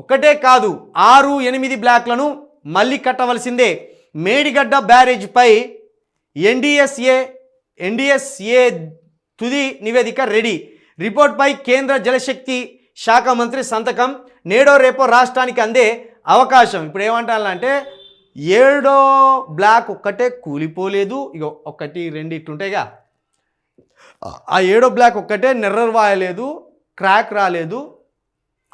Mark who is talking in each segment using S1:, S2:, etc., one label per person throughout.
S1: ఒకటే కాదు ఆరు ఎనిమిది బ్లాక్లను మళ్ళీ కట్టవలసిందే. మేడిగడ్డ బ్యారేజ్పై ఎన్డిఎస్ఏ ఎన్డిఎస్ఏ తుది నివేదిక రెడీ. రిపోర్ట్పై కేంద్ర జలశక్తి శాఖ మంత్రి సంతకం నేడో రేపో రాష్ట్రానికి అందే అవకాశం. ఇప్పుడు ఏమంటానంటే ఏడో బ్లాక్ ఒక్కటే కూలిపోలేదు. ఇక ఒకటి రెండు ఇట్లుంటాయిగా. ఆ ఏడో బ్లాక్ ఒక్కటే నెర్రర్ వాయలేదు క్రాక్ రాలేదు.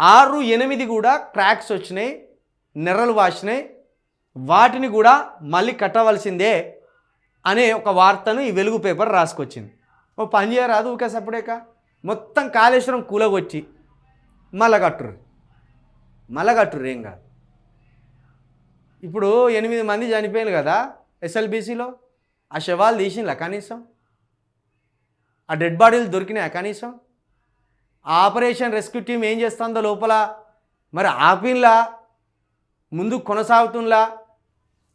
S1: ఆరు ఎనిమిది కూడా క్రాక్స్ వచ్చినాయి నెర్రలు వాసినాయి. వాటిని కూడా మళ్ళీ కట్టవలసిందే అనే ఒక వార్తను ఈ వెలుగు పేపర్ రాసుకొచ్చింది. ఓ పని చేయరాదు ఊకే సప్పుడేక? మొత్తం కాళేశ్వరం కూలగొచ్చి మళ్ళా కట్టుర్రు. మళ్ళా కట్టుర్రు ఏం కాదు. ఇప్పుడు ఎనిమిది మంది చనిపోయారు కదా ఎస్ఎల్బీసీలో ఆ శవాలు తీసిండ్లా కనీసం? ఆ డెడ్ బాడీలు దొరికినాయా కనీసం? ఆపరేషన్ రెస్క్యూ టీం ఏం చేస్తుందో లోపల? మరి ఆపిన్లా ముందు కొనసాగుతుందా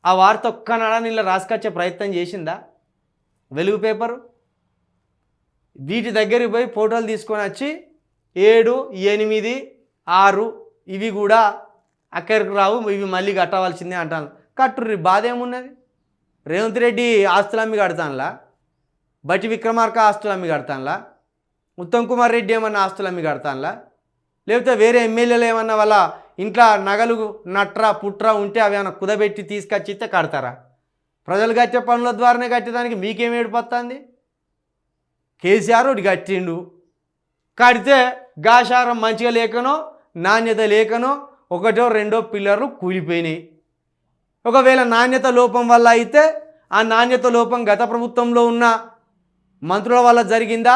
S1: ఆ వార్త ఒక్క నడానిలా రాసుకొచ్చే ప్రయత్నం చేసిందా? వెలుగు పేపరు? వీటి దగ్గరికి పోయి ఫోటోలు తీసుకొని వచ్చి ఏడు ఎనిమిది ఆరు ఇవి కూడా అక్కడికి రావు ఇవి మళ్ళీ కట్టవలసిందే అంటాను. కట్టుర్రి బాధ ఏమున్నది? రేవంత్ రెడ్డి ఆస్తులు అమ్మి కడతానులా? బట్టి విక్రమార్క ఆస్తులు అమ్మి కడతానులా? ఉత్తమ్ కుమార్ రెడ్డి ఏమన్నా ఆస్తులు అమ్మి కడతానులా? లేకపోతే వేరే ఎమ్మెల్యేలు ఏమన్నా వాళ్ళ ఇంట్లో నగలు నట్రా పుట్రా ఉంటే అవి ఏమైనా కుదబెట్టి తీసుకొచ్చితే కడతారా? ప్రజలు కట్టే పనుల ద్వారానే కట్టేదానికి మీకేం ఏడిపోతుంది కేసీఆర్ ఒకటి కట్టిండు. కడితే గాశారం మంచిగా లేకనో నాణ్యత లేకనో ఒకటో రెండో పిల్లర్లు కూలిపోయినాయి. ఒకవేళ నాణ్యత లోపం వల్ల అయితే ఆ నాణ్యత లోపం గత ప్రభుత్వంలో ఉన్న మంత్రుల వల్ల జరిగిందా?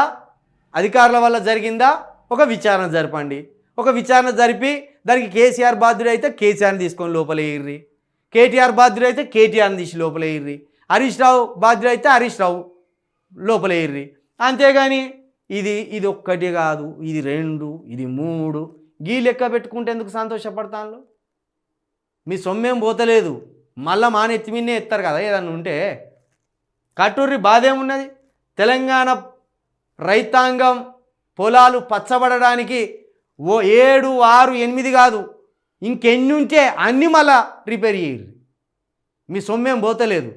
S1: అధికారుల వల్ల జరిగిందా? ఒక విచారణ జరపండి. ఒక విచారణ జరిపి దానికి కేసీఆర్ బాధ్యుడు అయితే కేసీఆర్ని తీసుకొని లోపలేయర్రి కేటీఆర్ బాధ్యుడు అయితే కేటీఆర్ని తీసి లోపలేయర్రి హరీష్ రావు బాధ్యుడు అయితే హరీష్ రావు లోపలేయర్రి అంతేగాని ఇది ఇది ఒక్కటి కాదు ఇది రెండు ఇది మూడు. గీ లెక్క పెట్టుకుంటే ఎందుకు సంతోషపడతాను మీ సొమ్మేం పోతలేదు. మళ్ళా మానెత్తి మీదనే ఎత్తారు కదా ఏదన్నా ఉంటే. కట్టూరి బాధ ఏమున్నది? తెలంగాణ రైతాంగం పొలాలు పచ్చబడడానికి ఓ ఏడు ఆరు ఎనిమిది కాదు ఇంకెన్ని ఉంటే అన్ని మళ్ళా రిపేర్ చేయరు మీ సొమ్మేం పోతలేదు.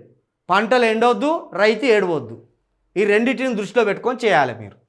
S1: పంటలు ఎండవద్దు రైతు ఏడవద్దు. ఈ రెండింటిని దృష్టిలో పెట్టుకొని చేయాలి మీరు.